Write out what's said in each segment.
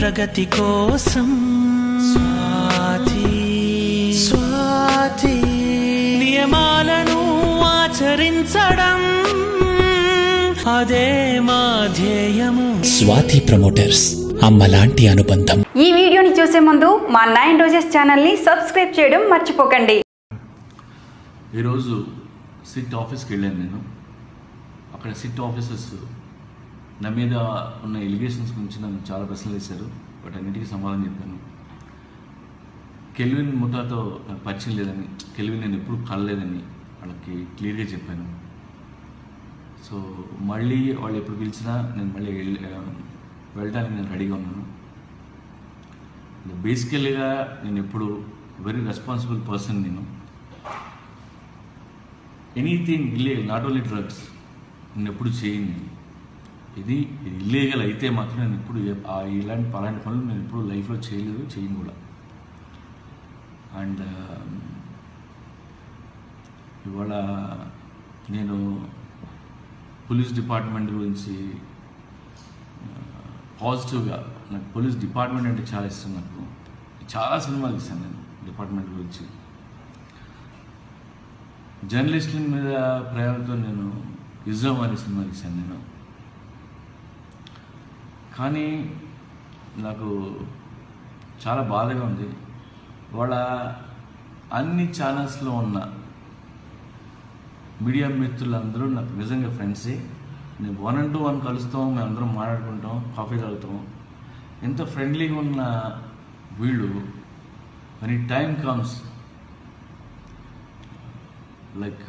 ప్రగతి కోసం. స్వాతి. స్వాతి. నియమాలను ఆచరించడం అదే మా ధ్యేయము. స్వాతి ప్రమోటర్స్ అమ్మలాంటి అనుబంధం. ఈ వీడియోని చూసే ముందు మా నైన్ రోజెస్ ఛానల్ని సబ్స్క్రైబ్ చేయడం మర్చిపోకండి. ఈరోజు సిట్ ఆఫీస్కి వెళ్ళాను నేను. అక్కడ సిట్ ఆఫీసర్స్ నా మీద ఉన్న ఎలిగేషన్స్ గురించి నన్ను చాలా ప్రశ్నలు వేశారు. బట్ అన్నిటికీ సమాధానం చెప్పాను కెల్విన్ ముఠాతో నాకు పరిచయం లేదని కెల్విన్ నేను ఎప్పుడు కలలేదని వాళ్ళకి క్లియర్గా చెప్పాను. సో మళ్ళీ వాళ్ళు ఎప్పుడు పిలిచినా నేను మళ్ళీ వెళ్ళి వెళ్ళడానికి నేను రెడీగా ఉన్నాను. బేసికల్గా నేను ఎప్పుడు వెరీ రెస్పాన్సిబుల్ పర్సన్ నేను. Anything illegal not only drugs నేను ఎప్పుడు చేయను ఇది ఇల్లీగల్ అయితే మాత్రం నేను ఎప్పుడు ఆ ఇలాంటి అలాంటి పనులు నేను ఎప్పుడు లైఫ్లో చేయలేదు చేయను కూడా. అండ్ ఇవాళ నేను పోలీస్ డిపార్ట్మెంట్ గురించి పాజిటివ్గా నాకు పోలీస్ డిపార్ట్మెంట్ అంటే చాలా ఇష్టం నాకు. చాలా సినిమాలు ఇస్తాను నేను డిపార్ట్మెంట్ గురించి. జర్నలిస్టుల మీద ప్రయాణంతో నేను ఇజ్రామ్ అనే సినిమా తీశాను నేను. కానీ నాకు చాలా బాధగా ఉంది. వాళ్ళ అన్ని ఛానల్స్లో ఉన్న మీడియా మిత్రులందరూ నాకు నిజంగా ఫ్రెండ్సే నేను వన్ అండ్ టూ వన్ కలుస్తాం మేము అందరం మాట్లాడుకుంటాం కాఫీ తాగుతాం. ఎంత ఫ్రెండ్లీగా ఉన్న వీళ్ళు అని టైం కమ్స్ లైక్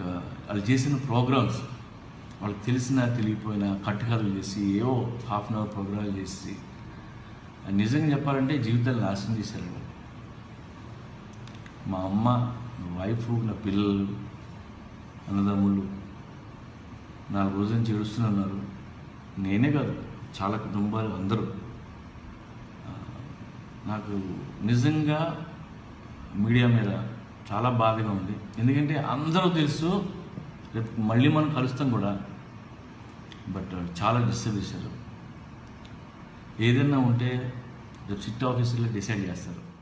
వాళ్ళు చేసిన ప్రోగ్రామ్స్ వాళ్ళకి తెలిసిన తెలియపోయిన కట్టుకథలు చేసి ఏవో హాఫ్ అన్ అవర్ ప్రోగ్రాలు చేసి నిజంగా చెప్పాలంటే జీవితాన్ని నాశనం చేశారు మా అమ్మ నా వైఫ్ నా పిల్లలు అన్నదమ్ములు నాలుగు రోజుల నుంచి ఏడుస్తున్నారు నేనే కాదు చాలా కుటుంబాలు అందరూ. నాకు నిజంగా మీడియా మీద చాలా బాధగా ఉంది. ఎందుకంటే అందరూ తెలుసు రేపు మళ్ళీ మనం కలుస్తాం కూడా. బట్ చాలా డిస్టర్బ్ చేశారు. ఏదైనా ఉంటే రేపు సిట్ ఆఫీసులో డిసైడ్ చేస్తారు.